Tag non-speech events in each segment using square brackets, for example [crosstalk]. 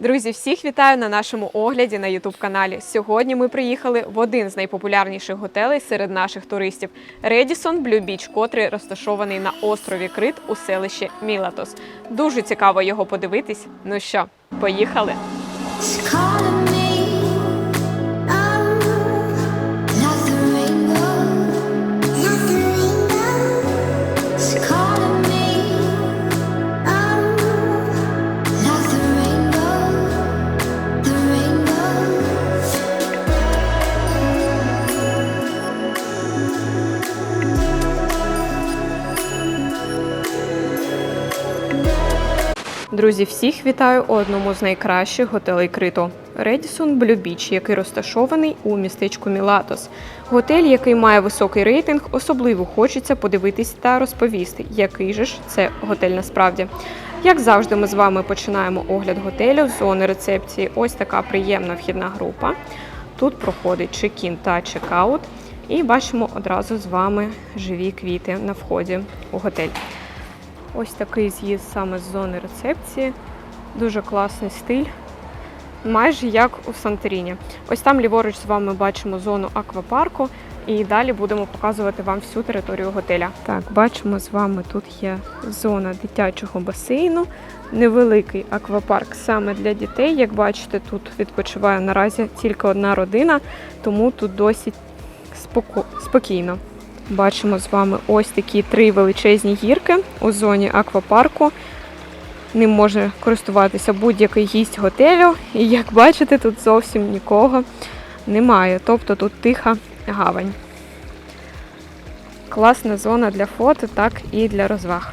Друзі, всіх вітаю на нашому огляді на youtube каналі. Сьогодні ми приїхали в один з найпопулярніших готелей серед наших туристів Redison Blue Beach, котрий розташований на острові Крит у селищі Мілатос. Дуже цікаво його подивитись. Ну що, поїхали? Друзі, всіх вітаю у одному з найкращих готелей Криту Redison Blue Beach, який розташований у містечку Мілатос. Готель, який має високий рейтинг, особливо хочеться подивитись та розповісти, який же ж це готель насправді. Як завжди, ми з вами починаємо огляд готелю з зони рецепції. Ось така приємна вхідна група. Тут проходить чек-ін та чек-аут. І бачимо одразу з вами живі квіти на вході у готель. Ось такий з'їзд саме з зони рецепції. Дуже класний стиль. Майже як у Санторіні. Ось там ліворуч з вами бачимо зону аквапарку, і далі будемо показувати вам всю територію готеля. Так, бачимо з вами тут є зона дитячого басейну, невеликий аквапарк саме для дітей. Як бачите, тут відпочиває наразі тільки одна родина, тому тут досить спокійно. Бачимо з вами ось такі три величезні гірки у зоні аквапарку. Ним може користуватися будь-який гість готелю. І як бачите, тут зовсім нікого немає. Тобто тут тиха гавань. Класна зона для фото, так і для розваг.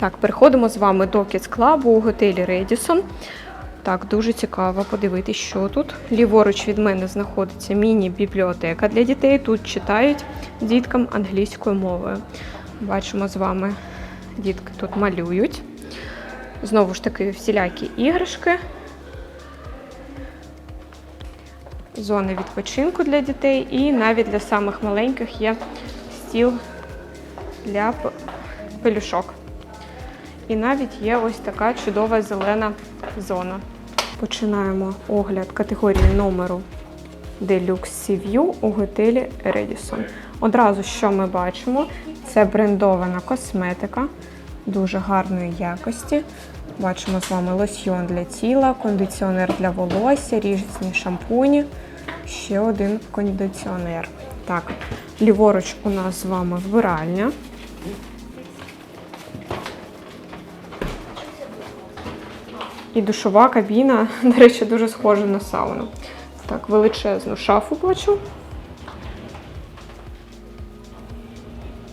Так, переходимо з вами до Club у готелі Redison. Так, дуже цікаво подивитись, що тут. Ліворуч від мене знаходиться міні-бібліотека для дітей. Тут читають діткам англійською мовою. Бачимо з вами, дітки тут малюють. Знову ж таки, всілякі іграшки. Зони відпочинку для дітей і навіть для самих маленьких є стіл для пелюшок. І навіть є ось така чудова зелена зона. Починаємо огляд категорії номеру Deluxe Sea View у готелі Redison. Одразу що ми бачимо, це брендована косметика дуже гарної якості. Бачимо з вами лосьйон для тіла, кондиціонер для волосся, різні шампуні, ще один кондиціонер. Так, ліворуч у нас з вами вбиральня. І душова кабіна, [laughs] до речі, дуже схожа на сауну. Так, величезну шафу бачу.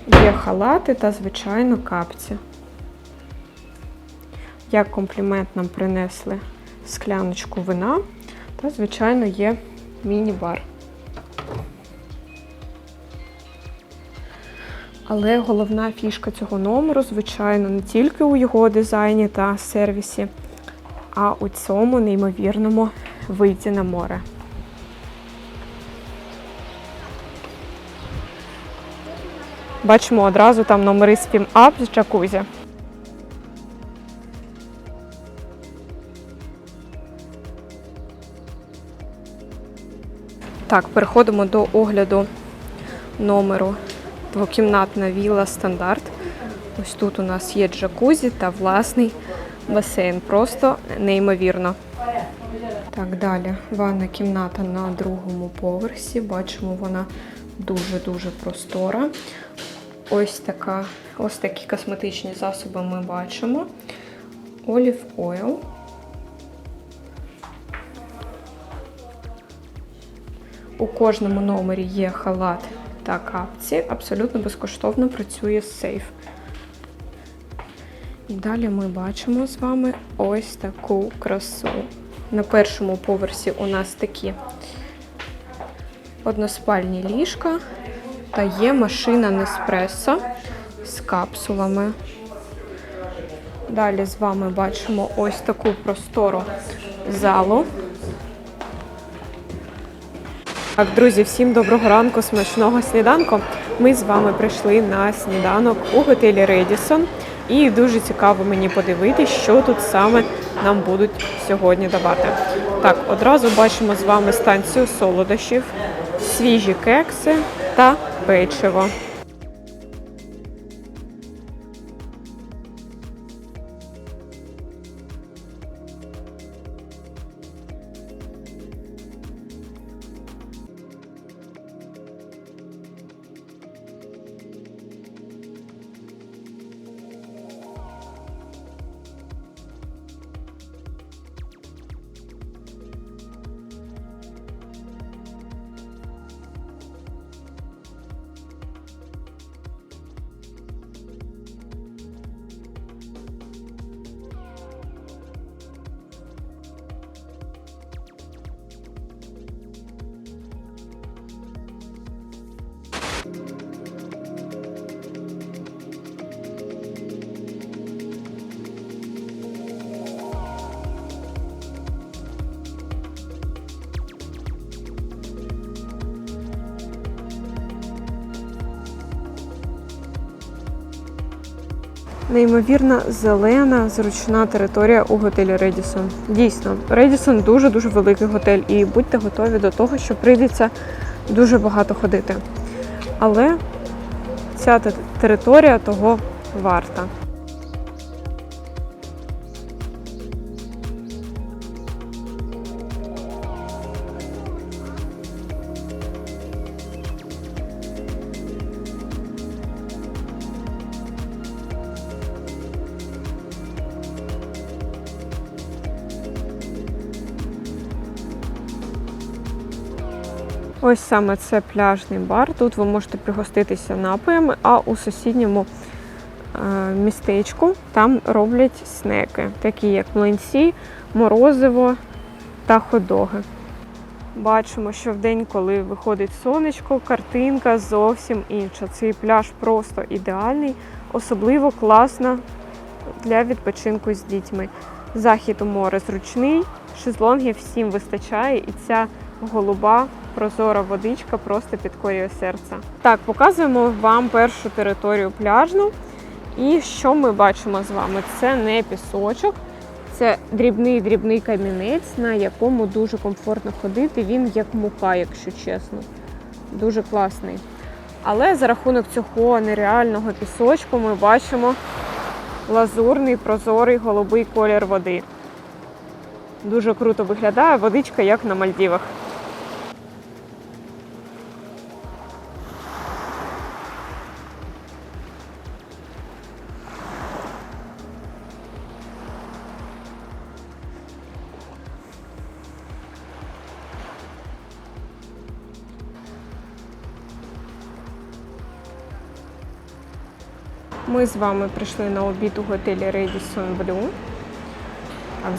Є халати та, звичайно, капці. Як комплімент нам принесли скляночку вина та, звичайно, є міні-бар. Але головна фішка цього номеру, звичайно, не тільки у його дизайні та сервісі, а у цьому неймовірному виді на море. Бачимо одразу там номери з Up з джакузі. Так, переходимо до огляду номеру двокімнатна віла стандарт. Ось тут у нас є джакузі та власний басейн. Просто неймовірно. Так, далі. Ванна кімната на другому поверсі. Бачимо, вона дуже-дуже простора. Ось така, ось такі косметичні засоби ми бачимо. Olive Oil. У кожному номері є халат та капці. Абсолютно безкоштовно працює сейф. Далі ми бачимо з вами ось таку красу. На першому поверсі у нас такі односпальні ліжка та є машина Неспресо з капсулами. Далі з вами бачимо ось таку простору залу Так, друзі, всім доброго ранку, смачного сніданку. Ми з вами прийшли на сніданок у готелі Редісон. І дуже цікаво мені подивитися, що тут саме нам будуть сьогодні давати. Так, одразу бачимо з вами станцію солодощів, свіжі кекси та печиво. Неймовірна зелена, зручна територія у готелі Редісон. Дійсно, Редісон дуже дуже великий готель, і будьте готові до того, що прийдеться дуже багато ходити. Але ця територія того варта. Ось саме це пляжний бар. Тут ви можете пригоститися напоями, а у сусідньому е, містечку там роблять снеки, такі як млинці, морозиво та ходоги. Бачимо, що в день, коли виходить сонечко, картинка зовсім інша. Цей пляж просто ідеальний, особливо класно для відпочинку з дітьми. Захід у море зручний, шезлонгів всім вистачає, і ця голуба прозора водичка просто підкорює серце. Так, показуємо вам першу територію пляжну. І що ми бачимо з вами? Це не пісочок, це дрібний дрібний камінець, на якому дуже комфортно ходити. Він як мука, якщо чесно. Дуже класний. Але за рахунок цього нереального пісочку ми бачимо лазурний, прозорий голубий колір води. Дуже круто виглядає водичка, як на Мальдівах. Ми з вами прийшли на обід у готелі Radisson Blue.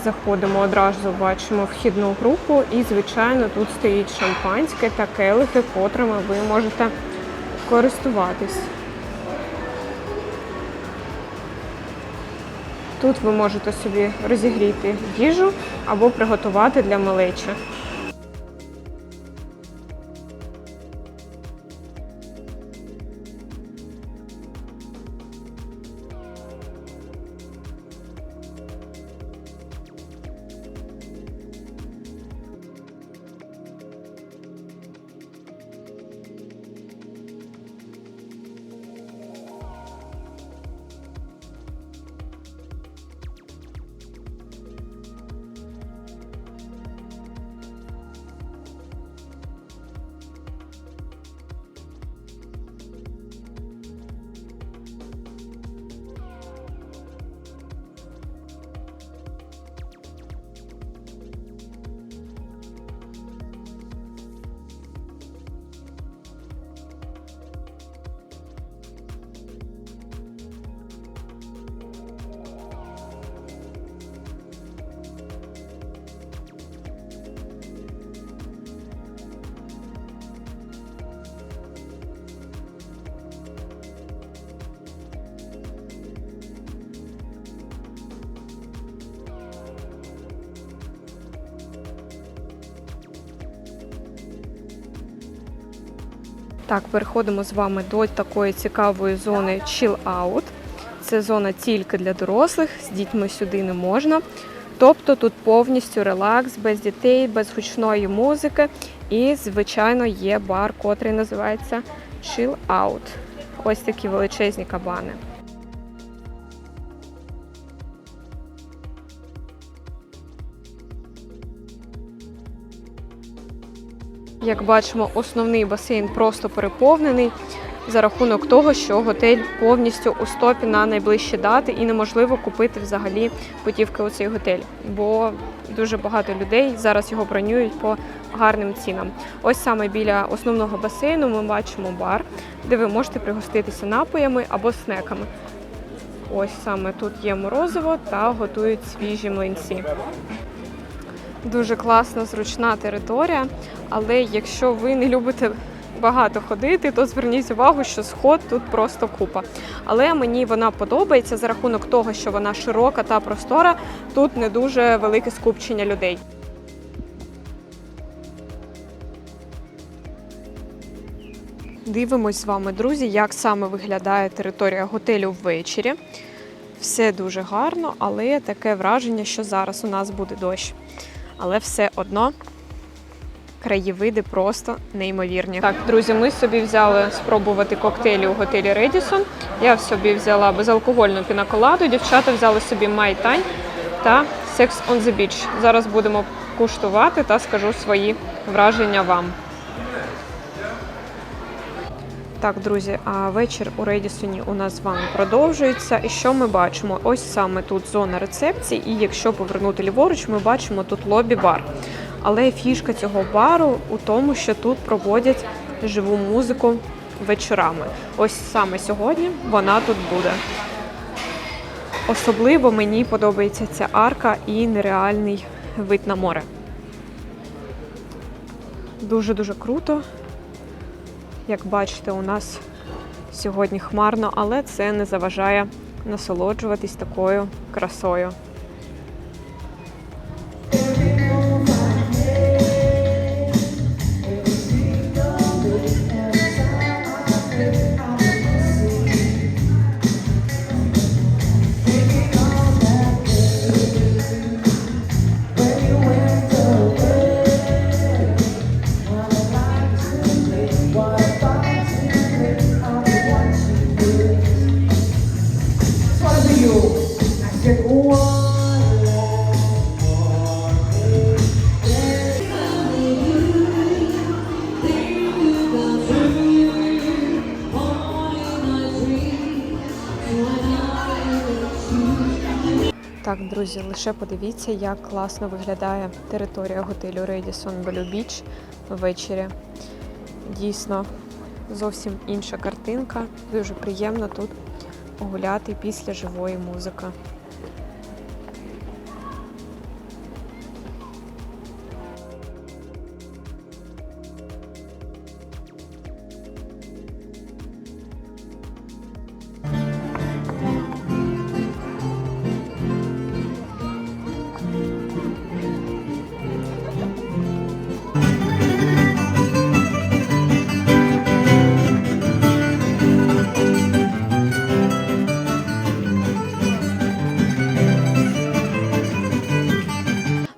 Заходимо одразу, бачимо вхідну групу, і, звичайно, тут стоїть шампанське та келихи, котрими ви можете користуватись. Тут ви можете собі розігріти їжу або приготувати для малечі. Так, переходимо з вами до такої цікавої зони Chill Out. Це зона тільки для дорослих, з дітьми сюди не можна. Тобто тут повністю релакс, без дітей, без гучної музики. І, звичайно, є бар, котрий називається Chill Out. Ось такі величезні кабани. Як бачимо, основний басейн просто переповнений за рахунок того, що готель повністю у стопі на найближчі дати і неможливо купити взагалі путівки у цей готель, бо дуже багато людей зараз його бронюють по гарним цінам. Ось саме біля основного басейну ми бачимо бар, де ви можете пригоститися напоями або снеками. Ось саме тут є морозиво та готують свіжі млинці. Дуже класна, зручна територія, але якщо ви не любите багато ходити, то зверніть увагу, що сход тут просто купа. Але мені вона подобається за рахунок того, що вона широка та простора. Тут не дуже велике скупчення людей. Дивимось з вами, друзі, як саме виглядає територія готелю ввечері. Все дуже гарно, але таке враження, що зараз у нас буде дощ. Але все одно краєвиди просто неймовірні. Так, друзі, ми собі взяли спробувати коктейлі у готелі Редісон. Я собі взяла безалкогольну пінаколаду, дівчата взяли собі майтань та Sex on the Beach. Зараз будемо куштувати та скажу свої враження вам. Так, друзі, а вечір у Редісоні у нас з вами продовжується. І що ми бачимо? Ось саме тут зона рецепції, і якщо повернути ліворуч, ми бачимо тут лобі-бар. Але фішка цього бару у тому, що тут проводять живу музику вечорами. Ось саме сьогодні вона тут буде. Особливо мені подобається ця арка і нереальний вид на море. Дуже-дуже круто. Як бачите, у нас сьогодні хмарно, але це не заважає насолоджуватись такою красою. Так, друзі, лише подивіться, як класно виглядає територія готелю Radisson Blue Beach ввечері. Дійсно, зовсім інша картинка. Дуже приємно тут гуляти після живої музики.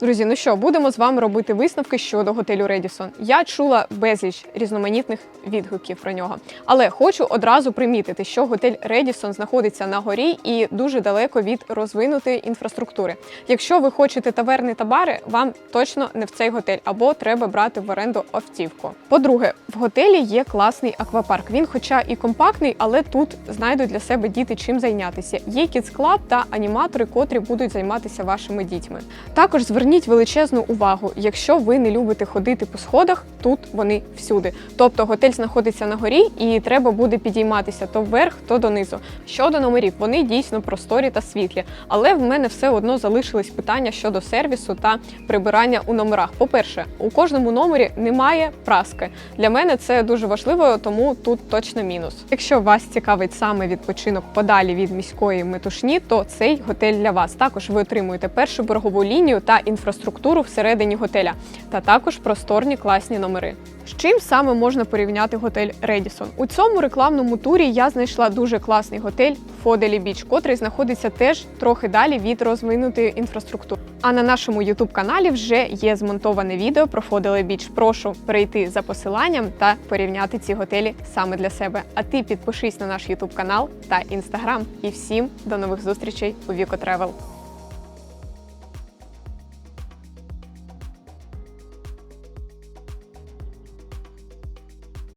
Друзі, ну що, будемо з вами робити висновки щодо готелю Редісон. Я чула безліч різноманітних відгуків про нього. Але хочу одразу примітити, що готель Редісон знаходиться на горі і дуже далеко від розвинутої інфраструктури. Якщо ви хочете таверни та бари, вам точно не в цей готель або треба брати в оренду автівку. По-друге, в готелі є класний аквапарк. Він, хоча і компактний, але тут знайдуть для себе діти чим зайнятися. Є Club та аніматори, котрі будуть займатися вашими дітьми. Також зверніть величезну увагу, якщо ви не любите ходити по сходах, тут вони всюди. Тобто готель знаходиться на горі і треба буде підійматися то вверх, то донизу. Щодо номерів, вони дійсно просторі та світлі, але в мене все одно залишились питання щодо сервісу та прибирання у номерах. По-перше, у кожному номері немає праски. Для мене це дуже важливо, тому тут точно мінус. Якщо вас цікавить саме відпочинок подалі від міської метушні, то цей готель для вас. Також ви отримуєте першу берегову лінію та інфраструктуру всередині готеля, та також просторні класні номери. З чим саме можна порівняти готель Редісон? У цьому рекламному турі я знайшла дуже класний готель Фоделі Біч, котрий знаходиться теж трохи далі від розвинутої інфраструктури. А на нашому youtube каналі вже є змонтоване відео про Фоделі Біч. Прошу перейти за посиланням та порівняти ці готелі саме для себе. А ти підпишись на наш youtube канал та інстаграм. І всім до нових зустрічей у Віко Тревел.